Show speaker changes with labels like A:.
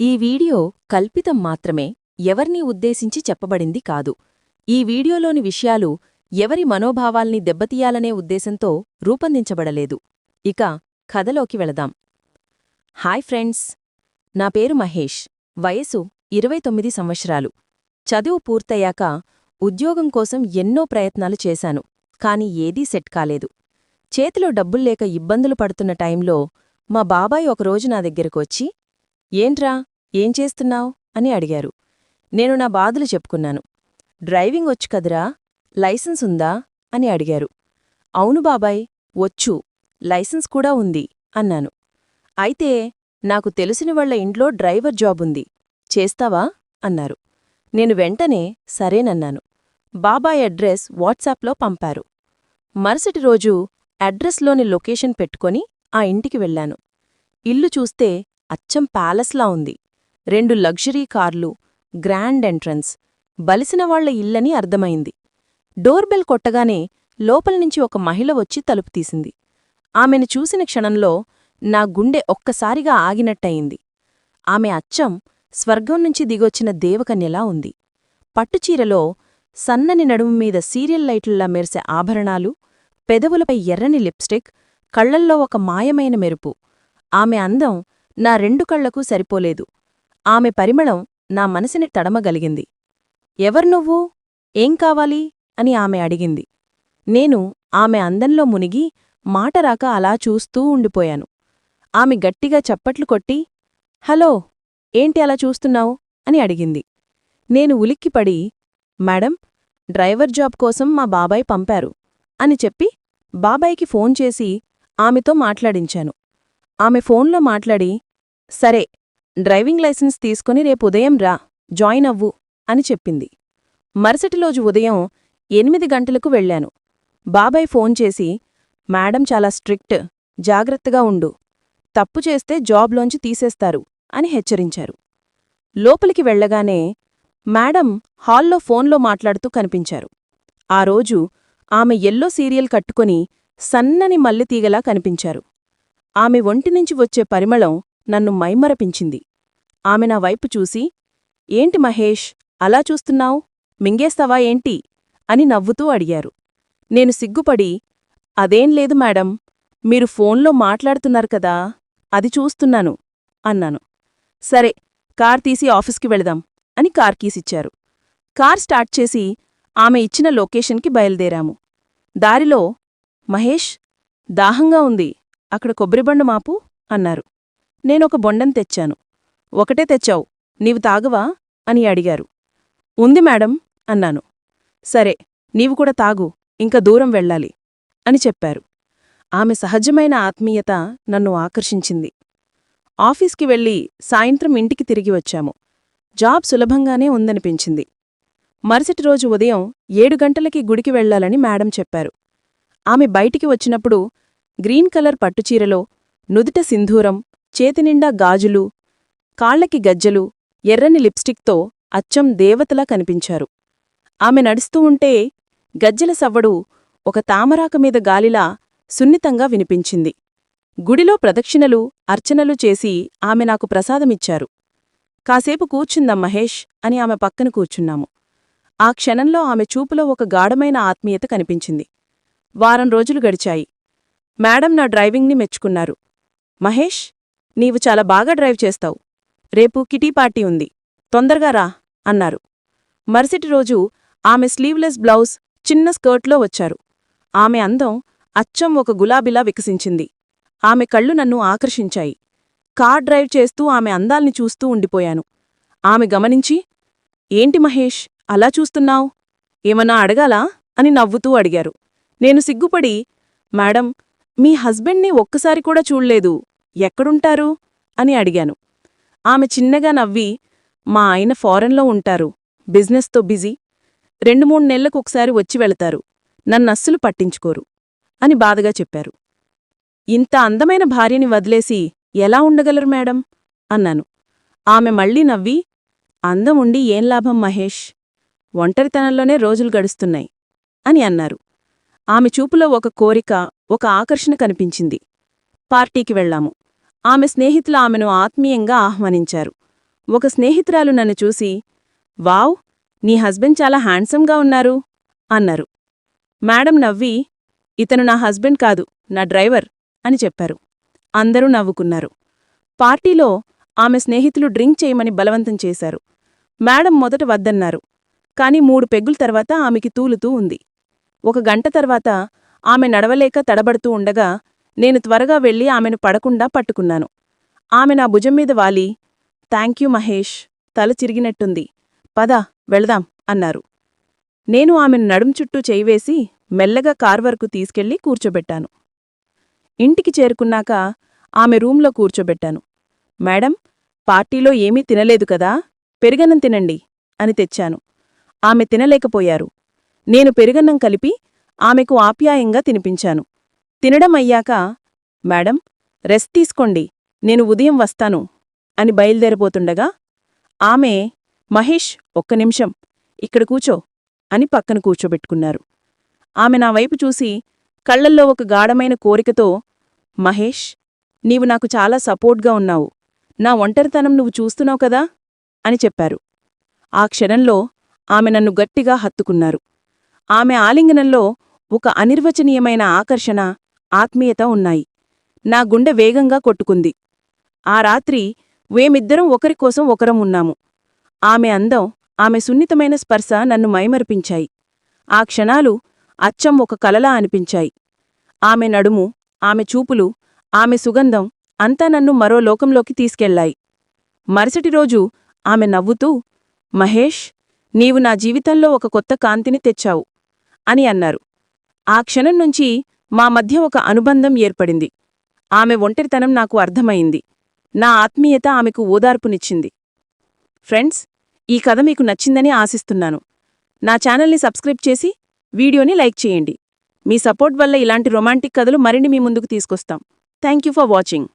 A: ఈ వీడియో కల్పితం మాత్రమే ఎవర్నీ ఉద్దేశించి చెప్పబడింది కాదు. ఈ వీడియోలోని విషయాలు ఎవరి మనోభావాల్ని దెబ్బతీయాలనే ఉద్దేశంతో రూపొందించబడలేదు. ఇక కథలోకి వెళదాం. హాయ్ ఫ్రెండ్స్ నా పేరు మహేష్. వయసు ఇరవై తొమ్మిది సంవత్సరాలు. చదువు పూర్తయ్యాక ఉద్యోగం కోసం ఎన్నో ప్రయత్నాలు చేశాను కాని ఏదీ సెట్ కాలేదు. చేతిలో డబ్బుల్లేక ఇబ్బందులు పడుతున్న టైంలో మా బాబాయ్ ఒకరోజు నా దగ్గరకు వచ్చి ఏంట్రా? ఏం చేస్తున్నావ్? అని అడిగారు. నేను నా బాధలు చెప్పుకున్నాను. డ్రైవింగ్ వచ్చు కదరా? లైసెన్స్ ఉందా? అని అడిగారు. అవును బాబాయ్ వచ్చు. లైసెన్స్ కూడా ఉంది అన్నాను. అయితే నాకు తెలిసిన వాళ్ళ ఇంట్లో డ్రైవర్ జాబ్ ఉంది. చేస్తావా? అన్నారు. నేను వెంటనే సరేనన్నాను. బాబాయ్ అడ్రస్ వాట్సాప్లో పంపారు. మరుసటి రోజు అడ్రస్లోని లొకేషన్ పెట్టుకొని ఆ ఇంటికి వెళ్ళాను. ఇల్లు చూస్తే అచ్చం ప్యాలెస్లా ఉంది. రెండు లగ్జరీ కార్లు గ్రాండ్ ఎంట్రన్స్ బలిసిన వాళ్ళ ఇల్లని అర్థమైంది. డోర్బెల్ కొట్టగానే లోపల్నుంచి ఒక మహిళ వచ్చి తలుపు తీసింది. ఆమెను చూసిన క్షణంలో నా గుండె ఒక్కసారిగా ఆగినట్టయింది. ఆమె అచ్చం స్వర్గం నుంచి దిగొచ్చిన దేవకన్యలా ఉంది. పట్టుచీరలో సన్నని నడుము మీద సీరియల్ లైట్లలా మెరిసే ఆభరణాలు పెదవులపై ఎర్రని లిప్స్టిక్ కళ్ళల్లో ఒక మాయమైన మెరుపు. ఆమె అందం నా రెండు కళ్ళకు సరిపోలేదు. ఆమె పరిమళం నా మనసిని తడమగలిగింది. ఎవర్నువ్వు ఏం కావాలి? అని ఆమె అడిగింది. నేను ఆమె అందంలో మునిగి మాటరాక అలా చూస్తూ ఉండిపోయాను. ఆమె గట్టిగా చప్పట్లు కొట్టి హలో ఏంటి అలా చూస్తున్నావు? అని అడిగింది. నేను ఉలిక్కిపడి మేడం డ్రైవర్ జాబ్ కోసం మా బాబాయ్ పంపారు అని చెప్పి బాబాయ్కి ఫోన్ చేసి ఆమెతో మాట్లాడించాను. ఆమె ఫోన్లో మాట్లాడి సరే డ్రైవింగ్ లైసెన్స్ తీసుకుని రేపు ఉదయం రా జాయిన్ అవ్వు అని చెప్పింది. మరుసటి రోజు ఉదయం ఎనిమిది గంటలకు వెళ్ళాను బాబాయ్ ఫోన్ చేసి మేడం చాలా స్ట్రిక్ట్ జాగ్రత్తగా ఉండు తప్పు చేస్తే జాబ్లోంచి తీసేస్తారు అని హెచ్చరించారు. లోపలికి వెళ్ళగానే మేడం హాల్లో ఫోన్లో మాట్లాడుతూ కనిపించారు. ఆ రోజు ఆమె ఎల్లో సీరియల్ కట్టుకొని సన్నని మల్లెతీగలా కనిపించారు. ఆమె ఒంటినుంచి వచ్చే పరిమళం నన్ను మైమరపించింది. ఆమె నా వైపు చూసి ఏంటి మహేష్ అలా చూస్తున్నావు? మింగేస్తావా ఏంటి? అని నవ్వుతూ అడిగారు. నేను సిగ్గుపడి అదేం లేదు మేడం మీరు ఫోన్లో మాట్లాడుతున్నారు కదా అది చూస్తున్నాను అన్నాను. సరే కార్ తీసి ఆఫీస్కి వెళదాం అని కార్ కీసిచ్చారు. కార్ స్టార్ట్ చేసి ఆమె ఇచ్చిన లొకేషన్కి బయలుదేరాము. దారిలో మహేష్ దాహంగా ఉంది అక్కడ కొబ్బరిబండు మాపు అన్నారు. నేనొక బొండం తెచ్చాను. ఒకటే తెచ్చావు నీవు తాగవా? అని అడిగారు. ఉంది మేడం అన్నాను. సరే నీవు కూడా తాగు ఇంక దూరం వెళ్ళాలి అని చెప్పారు. ఆమె సహజమైన ఆత్మీయత నన్ను ఆకర్షించింది. ఆఫీస్కి వెళ్ళి సాయంత్రం ఇంటికి తిరిగి వచ్చాము. జాబ్ సులభంగానే ఉందనిపించింది. మరుసటి రోజు ఉదయం ఏడు గంటలకి గుడికి వెళ్ళాలని మేడం చెప్పారు. ఆమె బయటికి వచ్చినప్పుడు గ్రీన్ కలర్ పట్టుచీరలో నుదుట సింధూరం చేతినిండా గాజులు కాళ్ళకి గజ్జలు ఎర్రని లిప్స్టిక్తో అచ్చం దేవతలా కనిపించారు. ఆమె నడుస్తూ ఉంటే గజ్జల సవ్వడు ఒక తామరాకమీద గాలిలా సున్నితంగా వినిపించింది. గుడిలో ప్రదక్షిణలు అర్చనలు చేసి ఆమె నాకు ప్రసాదమిచ్చారు. కాసేపు కూర్చుందాం మహేష్ అని ఆమె పక్కన కూర్చున్నాము. ఆ క్షణంలో ఆమె చూపులో ఒక గాఢమైన ఆత్మీయత కనిపించింది. వారం రోజులు గడిచాయి. మేడం నా డ్రైవింగ్ని మెచ్చుకున్నారు. మహేష్ నీవు చాలా బాగా డ్రైవ్ చేస్తావు. రేపు కిటీ పార్టీ ఉంది. తొందరగా రా అన్నారు. మరుసటి రోజు ఆమె స్లీవ్లెస్ బ్లౌజ్ చిన్న స్కర్ట్లో వచ్చారు. ఆమె అందం అచ్చం ఒక గులాబీలా వికసించింది. ఆమె కళ్ళు నన్ను ఆకర్షించాయి. కార్ డ్రైవ్ చేస్తూ ఆమె అందాల్ని చూస్తూ ఉండిపోయాను. ఆమె గమనించి ఏంటి మహేష్ అలా చూస్తున్నావు? ఏమన్నా అడగాలా? అని నవ్వుతూ అడిగారు. నేను సిగ్గుపడి మేడం మీ హస్బెండ్ని ఒక్కసారి కూడా చూడలేదు. ఎక్కడుంటారు? అని అడిగాను. ఆమె చిన్నగా నవ్వి మా ఆయన ఫారెన్లో ఉంటారు బిజినెస్తో బిజీ రెండు మూడు నెలలకు ఒకసారి వచ్చి వెళతారు నన్నస్సులు పట్టించుకోరు అని బాధగా చెప్పారు. ఇంత అందమైన భార్యని వదిలేసి ఎలా ఉండగలరు మేడం? అన్నాను. ఆమె మళ్ళీ నవ్వి అందం ఉండి ఏం లాభం మహేష్? ఒంటరితనంలోనే రోజులు గడుస్తున్నాయి అని అన్నారు. ఆమె చూపులో ఒక కోరిక ఒక ఆకర్షణ కనిపించింది. పార్టీకి వెళ్ళాము. ఆమె స్నేహితులు ఆమెను ఆత్మీయంగా ఆహ్వానించారు.
B: ఒక స్నేహితురాలు నన్ను చూసి వావ్ నీ హస్బెండ్ చాలా హ్యాండ్సమ్గా ఉన్నారు అన్నారు. మేడం నవ్వి ఇతను నా హస్బెండ్ కాదు నా డ్రైవర్ అని చెప్పారు. అందరూ నవ్వుకున్నారు. పార్టీలో ఆమె స్నేహితులు డ్రింక్ చేయమని బలవంతం చేశారు. మేడం మొదట వద్దన్నారు కాని మూడు పెగ్గుల తర్వాత ఆమెకి తూలుతూ ఉంది. ఒక గంట తర్వాత ఆమె నడవలేక తడబడుతూ ఉండగా నేను త్వరగా వెళ్ళి ఆమెను పడకుండా పట్టుకున్నాను. ఆమె నా భుజం మీద వాలి థాంక్యూ మహేష్ తల చిరిగినట్టుంది. పద వెళదాం అన్నారు. నేను ఆమెను నడుం చుట్టూ చేయివేసి మెల్లగా కార్ వరకు తీసుకెళ్ళి కూర్చోబెట్టాను. ఇంటికి చేరుకున్నాక ఆమె రూంలో కూర్చోబెట్టాను. మేడం పార్టీలో ఏమీ తినలేదు కదా పెరుగన్నం తినండి అని తెచ్చాను. ఆమె తినలేకపోయారు. నేను పెరుగన్నం కలిపి ఆమెకు ఆప్యాయంగా తినిపించాను. తినడం అయ్యాక మేడం రెస్ట్ తీసుకోండి నేను ఉదయం వస్తాను అని బయలుదేరబోతుండగా ఆమె మహేష్ ఒక్క నిమిషం ఇక్కడ కూచో అని పక్కన కూర్చోబెట్టుకున్నారు. ఆమె నా వైపు చూసి కళ్ళల్లో ఒక గాఢమైన కోరికతో మహేష్ నీవు నాకు చాలా సపోర్ట్గా ఉన్నావు. నా ఒంటరితనం నువ్వు చూస్తున్నావు కదా అని చెప్పారు. ఆ క్షణంలో ఆమె నన్ను గట్టిగా హత్తుకున్నారు. ఆమె ఆలింగనంలో ఒక అనిర్వచనీయమైన ఆకర్షణ ఆత్మీయత ఉన్నాయి. నా గుండె వేగంగా కొట్టుకుంది. ఆ రాత్రి వేమిద్దరం ఒకరికోసం ఒకరం ఉన్నాము. ఆమె అందం ఆమె సున్నితమైన స్పర్శ నన్ను మైమరిపించాయి. ఆ క్షణాలు అచ్చం ఒక కలలా అనిపించాయి. ఆమె నడుము ఆమె చూపులు ఆమె సుగంధం అంతా నన్ను మరో లోకంలోకి తీసుకెళ్ళాయి. మరుసటి రోజు ఆమె నవ్వుతూ మహేష్ నీవు నా జీవితంలో ఒక కొత్త కాంతిని తెచ్చావు అని అన్నారు. ఆ క్షణం నుంచి మా మధ్య ఒక అనుబంధం ఏర్పడింది. ఆమె ఒంటరితనం నాకు అర్థమైంది. నా ఆత్మీయత ఆమెకు ఓదార్పునిచ్చింది. ఫ్రెండ్స్ ఈ కథ మీకు నచ్చిందని ఆశిస్తున్నాను. నా ఛానల్ని సబ్స్క్రైబ్ చేసి వీడియోని లైక్ చేయండి. మీ సపోర్ట్ వల్ల ఇలాంటి రొమాంటిక్ కథలు మరిన్ని మీ ముందుకు తీసుకొస్తాం. Thank you for watching.